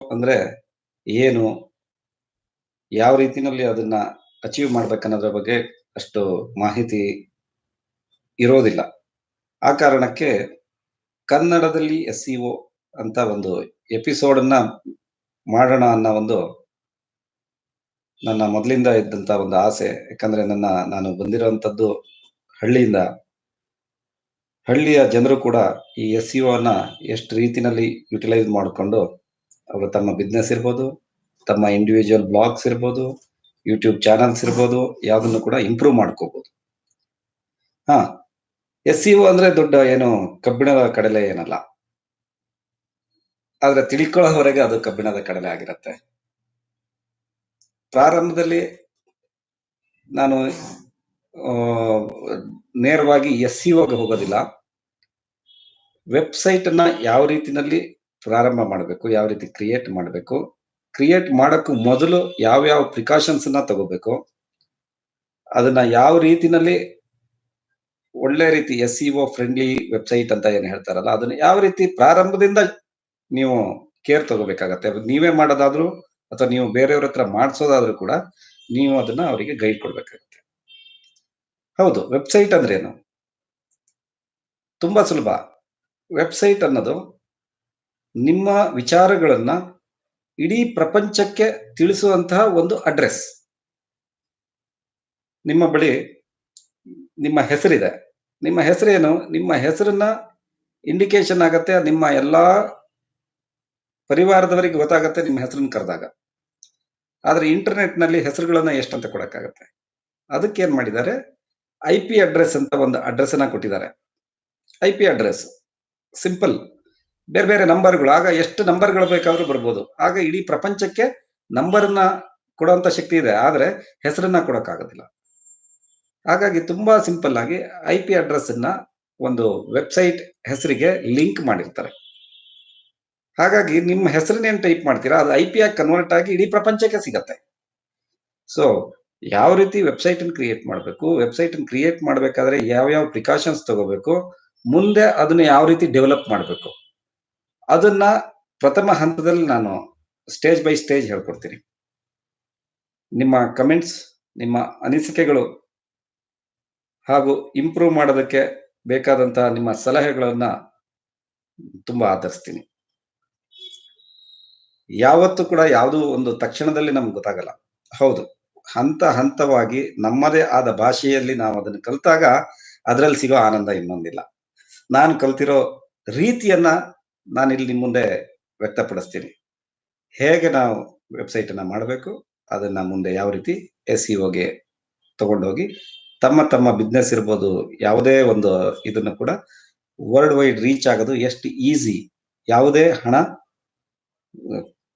ಅಂದ್ರೆ ಏನು, ಯಾವ ರೀತಿನಲ್ಲಿ ಅದನ್ನ ಅಚೀವ್ ಮಾಡ್ಬೇಕನ್ನೋದ್ರ ಬಗ್ಗೆ ಅಷ್ಟು ಮಾಹಿತಿ ಇರೋದಿಲ್ಲ. ಆ ಕಾರಣಕ್ಕೆ ಕನ್ನಡದಲ್ಲಿ ಎಸ್ ಅಂತ ಒಂದು ಎಪಿಸೋಡ್ ಅನ್ನ ಮಾಡೋಣ ಅನ್ನೋ ಒಂದು ನನ್ನ ಮೊದಲಿಂದ ಇದ್ದಂತ ಒಂದು ಆಸೆ. ಯಾಕಂದ್ರೆ ನನ್ನ, ನಾನು ಬಂದಿರುವಂತದ್ದು ಹಳ್ಳಿಯಿಂದ. ಹಳ್ಳಿಯ ಜನರು ಕೂಡ ಈ ಎಸ್ ಅನ್ನ ಎಷ್ಟು ರೀತಿನಲ್ಲಿ ಯುಟಿಲೈಸ್ ಮಾಡಿಕೊಂಡು ಅವರು ತಮ್ಮ ಬಿಸ್ನೆಸ್ ಇರ್ಬೋದು, ತಮ್ಮ ಇಂಡಿವಿಜುವಲ್ ಬ್ಲಾಗ್ಸ್ ಇರ್ಬೋದು ಯೂಟ್ಯೂಬ್ ಚಾನಲ್ಸ್ ಇರ್ಬೋದು, ಯಾವುದನ್ನು ಕೂಡ ಇಂಪ್ರೂವ್ ಮಾಡ್ಕೋಬಹುದು ಹಾ ಎಸ್ ಅಂದ್ರೆ ದೊಡ್ಡ ಏನು ಕಬ್ಬಿಣದ ಕಡಲೆ ಏನಲ್ಲ. ಆದ್ರೆ ತಿಳ್ಕೊಳ್ಳೋವರೆಗೆ ಅದು ಕಬ್ಬಿಣದ ಕಡಲೆ ಆಗಿರತ್ತೆ. ಪ್ರಾರಂಭದಲ್ಲಿ ನಾನು ನೇರವಾಗಿ ಎಸ್ ಸಿಒಗೆ ಹೋಗೋದಿಲ್ಲ. ವೆಬ್ಸೈಟ್ ಅನ್ನ ಯಾವ ರೀತಿನಲ್ಲಿ ಪ್ರಾರಂಭ ಮಾಡಬೇಕು, ಯಾವ ರೀತಿ ಕ್ರಿಯೇಟ್ ಮಾಡಬೇಕು. ಕ್ರಿಯೇಟ್ ಮಾಡೋಕ್ಕೂ ಮೊದಲು ಯಾವ ಯಾವ ಪ್ರಿಕಾಷನ್ಸ್ ಅನ್ನ ತಗೋಬೇಕು. ಅದನ್ನ ಯಾವ ರೀತಿನಲ್ಲಿ ಒಳ್ಳೆ ರೀತಿ ಎಸ್ ಇಒ ಫ್ರೆಂಡ್ಲಿ ವೆಬ್ಸೈಟ್ ಅಂತ ಏನು ಹೇಳ್ತಾರಲ್ಲ, ಅದನ್ನ ಯಾವ ರೀತಿ ಪ್ರಾರಂಭದಿಂದ ನೀವು ಕೇರ್ ತಗೋಬೇಕಾಗತ್ತೆ. ನೀವೇ ಮಾಡೋದಾದ್ರೂ ಅಥವಾ ನೀವು ಬೇರೆಯವ್ರ ಹತ್ರ ಮಾಡಿಸೋದಾದ್ರೂ ಕೂಡ ನೀವು ಅದನ್ನ ಅವರಿಗೆ ಗೈಡ್ ಕೊಡ್ಬೇಕಾಗತ್ತೆ. ಹೌದು ವೆಬ್ಸೈಟ್ ಅಂದ್ರೆ ಏನು ತುಂಬಾ ಸುಲಭ. ವೆಬ್ಸೈಟ್ ಅನ್ನೋದು ನಿಮ್ಮ ವಿಚಾರಗಳನ್ನ ಇಡೀ ಪ್ರಪಂಚಕ್ಕೆ ತಿಳಿಸುವಂತಹ ಒಂದು ಅಡ್ರೆಸ್ ನಿಮ್ಮ ಬಳಿ ನಿಮ್ಮ ಹೆಸರಿದೆ. ನಿಮ್ಮ ಹೆಸರೇನು? ನಿಮ್ಮ ಹೆಸರನ್ನ ಇಂಡಿಕೇಶನ್ ಆಗತ್ತೆ, ನಿಮ್ಮ ಎಲ್ಲಾ ಪರಿವಾರದವರಿಗೆ ಗೊತ್ತಾಗತ್ತೆ ನಿಮ್ಮ ಹೆಸರನ್ನು ಕರೆದಾಗ. ಆದ್ರೆ ಇಂಟರ್ನೆಟ್ನಲ್ಲಿ ಹೆಸರುಗಳನ್ನ ಎಷ್ಟಂತ ಕೊಡಕ್ಕಾಗತ್ತೆ. ಅದಕ್ಕೆ ಏನ್ ಮಾಡಿದ್ದಾರೆ? ಐ ಪಿ ಅಡ್ರೆಸ್ ಅಂತ ಒಂದು ಅಡ್ರೆಸ್ ಅನ್ನ ಕೊಟ್ಟಿದ್ದಾರೆ. ಐ ಪಿ ಅಡ್ರೆಸ್ ಸಿಂಪಲ್ ಬೇರೆ ಬೇರೆ ನಂಬರ್ಗಳು ಆಗ ಎಷ್ಟು ನಂಬರ್ಗಳು ಬೇಕಾದ್ರೂ ಬರ್ಬೋದು. ಆಗ ಇಡೀ ಪ್ರಪಂಚಕ್ಕೆ ನಂಬರ್ನ ಕೊಡುವಂತ ಶಕ್ತಿ ಇದೆ. ಆದ್ರೆ ಹೆಸರನ್ನ ಕೊಡೋಕ್ಕಾಗೋದಿಲ್ಲ. ಹಾಗಾಗಿ ತುಂಬಾ ಸಿಂಪಲ್ ಆಗಿ ಐ ಪಿ ಅಡ್ರೆಸ್ ಅನ್ನ ಒಂದು ವೆಬ್ಸೈಟ್ ಹೆಸರಿಗೆ ಲಿಂಕ್ ಮಾಡಿರ್ತಾರೆ. ಹಾಗಾಗಿ ನಿಮ್ಮ ಹೆಸರನ್ನೇನು ಟೈಪ್ ಮಾಡ್ತೀರಾ? ಅದು ಐ ಪಿ ಆಗಿ ಕನ್ವರ್ಟ್ ಆಗಿ ಇಡೀ ಪ್ರಪಂಚಕ್ಕೆ ಸಿಗತ್ತೆ. ಸೊ ಯಾವ ರೀತಿ ವೆಬ್ಸೈಟ್ ಅನ್ನು ಕ್ರಿಯೇಟ್ ಮಾಡಬೇಕು? ವೆಬ್ಸೈಟ್ ಅನ್ನು ಕ್ರಿಯೇಟ್ ಮಾಡಬೇಕಾದ್ರೆ ಯಾವ ಯಾವ ಪ್ರಿಕಾಷನ್ಸ್ ತಗೋಬೇಕು? ಮುಂದೆ ಅದನ್ನ ಯಾವ ರೀತಿ ಡೆವಲಪ್ ಮಾಡಬೇಕು? ಅದನ್ನ ಪ್ರಥಮ ಹಂತದಲ್ಲಿ ನಾನು ಸ್ಟೇಜ್ ಬೈ ಸ್ಟೇಜ್ ಹೇಳ್ಕೊಡ್ತೀನಿ. ನಿಮ್ಮ ಕಮೆಂಟ್ಸ್ ನಿಮ್ಮ ಅನಿಸಿಕೆಗಳು ಹಾಗೂ ಇಂಪ್ರೂವ್ ಮಾಡೋದಕ್ಕೆ ಬೇಕಾದಂತಹ ನಿಮ್ಮ ಸಲಹೆಗಳನ್ನ ತುಂಬಾ ಆಧರಿಸ್ತೀನಿ. ಯಾವತ್ತೂ ಕೂಡ ಯಾವುದೂ ಒಂದು ತಕ್ಷಣದಲ್ಲಿ ನಮ್ಗೆ ಗೊತ್ತಾಗಲ್ಲ. ಹೌದು, ಹಂತ ಹಂತವಾಗಿ ನಮ್ಮದೇ ಆದ ಭಾಷೆಯಲ್ಲಿ ನಾವು ಅದನ್ನು ಕಲಿತಾಗ ಅದರಲ್ಲಿ ಸಿಗೋ ಆನಂದ ಇನ್ನೊಂದಿಲ್ಲ. ನಾನು ಕಲ್ತಿರೋ ರೀತಿಯನ್ನ ನಾನು ಇಲ್ಲಿ ನಿಮ್ಮ ಮುಂದೆ ವ್ಯಕ್ತಪಡಿಸ್ತೀನಿ. ಹೇಗೆ ನಾವು ವೆಬ್ಸೈಟ್ ಅನ್ನ ಮಾಡಬೇಕು, ಅದನ್ನ ಮುಂದೆ ಯಾವ ರೀತಿ ಎಸ್ಗೆ ತಗೊಂಡೋಗಿ, ತಮ್ಮ ತಮ್ಮ ಬಿಸ್ನೆಸ್ ಇರ್ಬೋದು, ಯಾವುದೇ ಒಂದು ಇದನ್ನು ಕೂಡ ವರ್ಲ್ಡ್ ವೈಡ್ ರೀಚ್ ಆಗೋದು ಎಷ್ಟು ಈಸಿ, ಯಾವುದೇ ಹಣ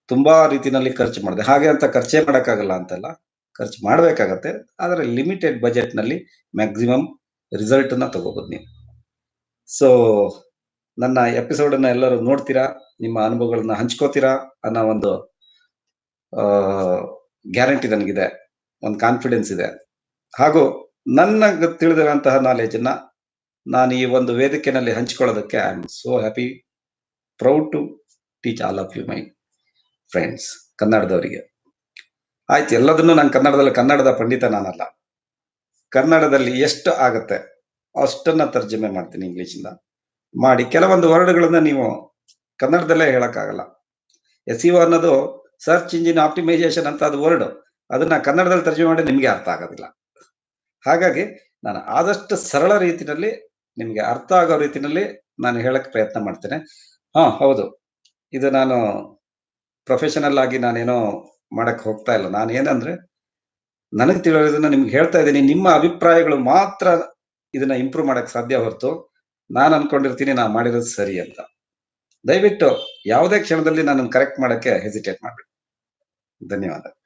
ತುಂಬಾ ರೀತಿನಲ್ಲಿ ಖರ್ಚು ಮಾಡಿದೆ. ಹಾಗೆ ಅಂತ ಖರ್ಚೇ ಮಾಡೋಕ್ಕಾಗಲ್ಲ ಅಂತಲ್ಲ, ಖರ್ಚು ಮಾಡಬೇಕಾಗತ್ತೆ, ಆದರೆ ಲಿಮಿಟೆಡ್ ಬಜೆಟ್ನಲ್ಲಿ ಮ್ಯಾಕ್ಸಿಮಮ್ ರಿಸಲ್ಟ್ ತಗೋಬೋದು ನೀವು. ಸೊ ನನ್ನ ಎಪಿಸೋಡ್ ಅನ್ನ ಎಲ್ಲರೂ ನೋಡ್ತೀರಾ? ನಿಮ್ಮ ಅನುಭವಗಳನ್ನ ಹಂಚ್ಕೋತೀರಾ? ಅನ್ನೋ ಒಂದು ಗ್ಯಾರಂಟಿ ನನಗಿದೆ. ಒಂದು ಕಾನ್ಫಿಡೆನ್ಸ್ ಇದೆ. ಹಾಗೂ ನನ್ನ ತಿಳಿದಿರುವಂತಹ ನಾಲೆಜ್ ಅನ್ನ ನಾನು ಈ ಒಂದು ವೇದಿಕೆನಲ್ಲಿ ಹಂಚಿಕೊಳ್ಳೋದಕ್ಕೆ I am so happy proud to teach all of you my friends ಕನ್ನಡದವರಿಗೆ. ಆಯ್ತು, ಎಲ್ಲದನ್ನು ನಾನು ಕನ್ನಡದಲ್ಲಿ ಕನ್ನಡದ ಪಂಡಿತ ನಾನಲ್ಲ. ಕನ್ನಡದಲ್ಲಿ ಎಷ್ಟು ಆಗತ್ತೆ ಅಷ್ಟನ್ನ ತರ್ಜಮೆ ಮಾಡ್ತೀನಿ ಇಂಗ್ಲಿಷಿಂದ ಮಾಡಿ ಕೆಲವೊಂದು ವರ್ಡ್ಗಳನ್ನ ನೀವು ಕನ್ನಡದಲ್ಲೇ ಹೇಳಕ್ಕಾಗಲ್ಲ. ಎಸ್ ಅನ್ನೋದು ಸರ್ಚ್ ಇಂಜಿನ್ ಆಪ್ಟಿಮೈಸೇಷನ್ ಅಂತ ಅದು ವರ್ಡ್, ಅದನ್ನ ಕನ್ನಡದಲ್ಲಿ ತರ್ಜಮೆ ಮಾಡಿ ನಿಮಗೆ ಅರ್ಥ ಆಗೋದಿಲ್ಲ. ಹಾಗಾಗಿ ನಾನು ಆದಷ್ಟು ಸರಳ ರೀತಿಯಲ್ಲಿ ನಿಮಗೆ ಅರ್ಥ ಆಗೋ ರೀತಿನಲ್ಲಿ ನಾನು ಹೇಳಕ್ ಪ್ರಯತ್ನ ಮಾಡ್ತೇನೆ. ಹಾ, ಹೌದು. ಇದು ನಾನು ಪ್ರೊಫೆಷನಲ್ ಆಗಿ ನಾನೇನೋ ಮಾಡಕ್ ಹೋಗ್ತಾ ಇಲ್ಲ. ನಾನು ಏನಂದ್ರೆ, ನನಗೆ ತಿಳಿಯೋದನ್ನ ನಿಮ್ಗೆ ಹೇಳ್ತಾ ಇದ್ದೀನಿ. ನಿಮ್ಮ ಅಭಿಪ್ರಾಯಗಳು ಮಾತ್ರ ಇದನ್ನ ಇಂಪ್ರೂವ್ ಮಾಡಕ್ ಸಾಧ್ಯ ಹೊರತು ನಾನು ಅನ್ಕೊಂಡಿರ್ತೀನಿ ನಾ ಮಾಡಿರೋದು ಸರಿ ಅಂತ. ದಯವಿಟ್ಟು ಯಾವುದೇ ಕ್ಷಣದಲ್ಲಿ ನಾನು ಕರೆಕ್ಟ್ ಮಾಡಕ್ಕೆ ಹೆಸಿಟೇಟ್ ಮಾಡಬೇಡಿ. ಧನ್ಯವಾದ.